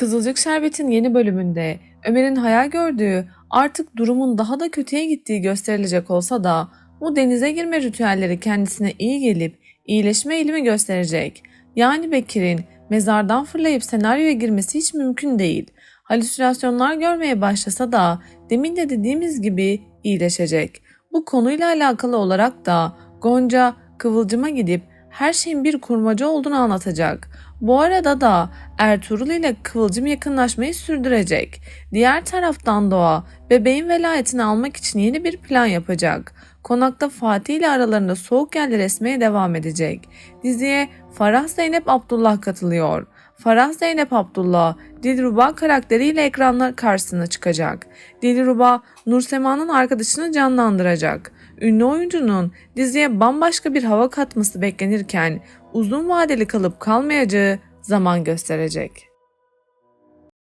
Kızılcık Şerbet'in yeni bölümünde Ömer'in hayal gördüğü artık durumun daha da kötüye gittiği gösterilecek olsa da bu denize girme ritüelleri kendisine iyi gelip iyileşme eğilimi gösterecek. Yani Bekir'in mezardan fırlayıp senaryoya girmesi hiç mümkün değil. Halüsinasyonlar görmeye başlasa da demin de dediğimiz gibi iyileşecek. Bu konuyla alakalı olarak da Gonca Kıvılcım'a gidip her şeyin bir kurmaca olduğunu anlatacak. Bu arada da Ertuğrul ile Kıvılcım yakınlaşmayı sürdürecek. Diğer taraftan Doğa bebeğin velayetini almak için yeni bir plan yapacak. Konakta Fatih ile aralarında soğuk yerler esmeye devam edecek. Diziye Farah Zeynep Abdullah katılıyor. Farah Zeynep Abdullah, Dilruba karakteriyle ekranlar karşısına çıkacak. Dilruba, Nursema'nın arkadaşını canlandıracak. Ünlü oyuncunun diziye bambaşka bir hava katması beklenirken uzun vadeli kalıp kalmayacağı zaman gösterecek.